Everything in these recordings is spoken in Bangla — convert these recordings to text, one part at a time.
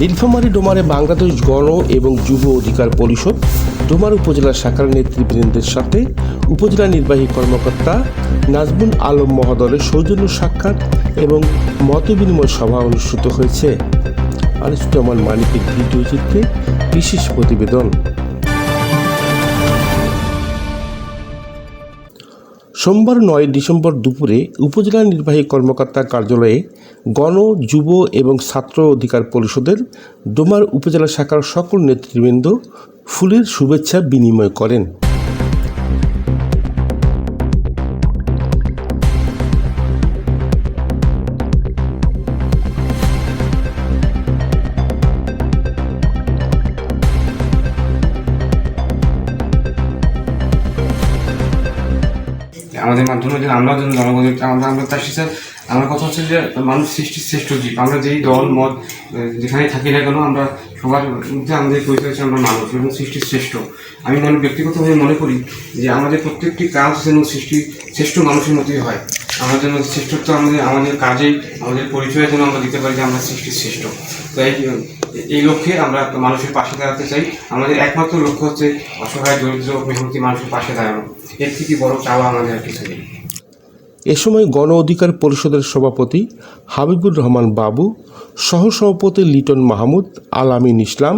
নীলফামারী ডোমারে বাংলাদেশ গণ এবং যুব অধিকার পরিষদ, ডোমার উপজেলা শাখার নেতৃবৃন্দের সাথে উপজেলা নির্বাহী কর্মকর্তা নাজমুল আলম মহাদলের সৌজন্য সাক্ষাৎ এবং মতবিনিময় সভা অনুষ্ঠিত হয়েছে। আনিসুজ্জামান মানিকের ভিডিও চিত্রে বিশেষ প্রতিবেদন। সোমবার নয় ডিসেম্বর দুপুরে উপজেলা নির্বাহী কর্মকর্তার কার্যালয়ে গণ, যুব এবং ছাত্র অধিকার পরিষদের ডোমার উপজেলা শাখার সকল নেতৃবৃন্দ ফুলের শুভেচ্ছা বিনিময় করেন। আমাদের মাধ্যমে যেন আমরা যেন জনগণের আমরা আমরা চাষি স্যার আমার কথা হচ্ছে যে মানুষ সৃষ্টির শ্রেষ্ঠ জীব। আমরা যেই দল মত আহ, যেখানে থাকি না কেন আমরা সবার মধ্যে আমাদের পরিচয় হচ্ছে আমরা মানুষ এবং সৃষ্টির শ্রেষ্ঠ। আমি মনে ব্যক্তিগতভাবে মনে করি যে আমাদের প্রত্যেকটি কাজ যেন সৃষ্টি শ্রেষ্ঠ মানুষের মতোই হয়। আমরা যেন শ্রেষ্ঠত্ব আমাদের আমাদের কাজেই আমাদের পরিচয় যেন আমরা দিতে পারি যে আমরা সৃষ্টির শ্রেষ্ঠ। তাই এই লক্ষ্যে আমরা মানুষের পাশে দাঁড়াতে চাই। আমাদের একমাত্র লক্ষ্য হচ্ছে অসহায়, দরিদ্র মেহনতি মানুষের পাশে দাঁড়ানো। এর থেকে বড় চাওয়া আমাদের আর কিছু নেই। এ সময় গণ অধিকার পরিষদের সভাপতি হাবিবুর রহমান বাবু, সহসভাপতি লিটন মাহমুদ আল আমিন ইসলাম,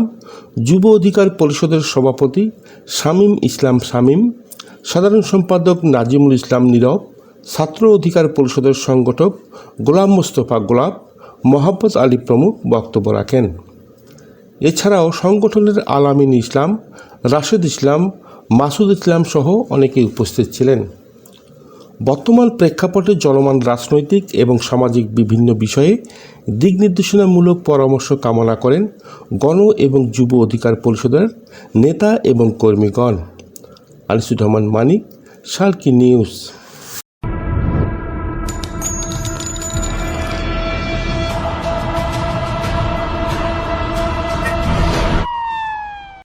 যুব অধিকার পরিষদের সভাপতি শামীম ইসলাম শামীম, সাধারণ সম্পাদক নাজিমুল ইসলাম নীরব, ছাত্র অধিকার পরিষদের সংগঠক গোলাম মোস্তফা গোলাপ মোহাম্মদ আলী প্রমুখ বক্তব্য রাখেন। এছাড়াও সংগঠনের আলামিন ইসলাম, রাশেদ ইসলাম, মাসুদ ইসলাম সহ অনেকে উপস্থিত ছিলেন। বর্তমান প্রেক্ষাপটে চলমান রাজনৈতিক এবং সামাজিক বিভিন্ন বিষয়ে দিক নির্দেশনামূলক পরামর্শ কামনা করেন গণ এবং যুব অধিকার পরিষদের নেতা এবং কর্মীগণ। আনিসুর রহমান মানিক সালকি নিউজ।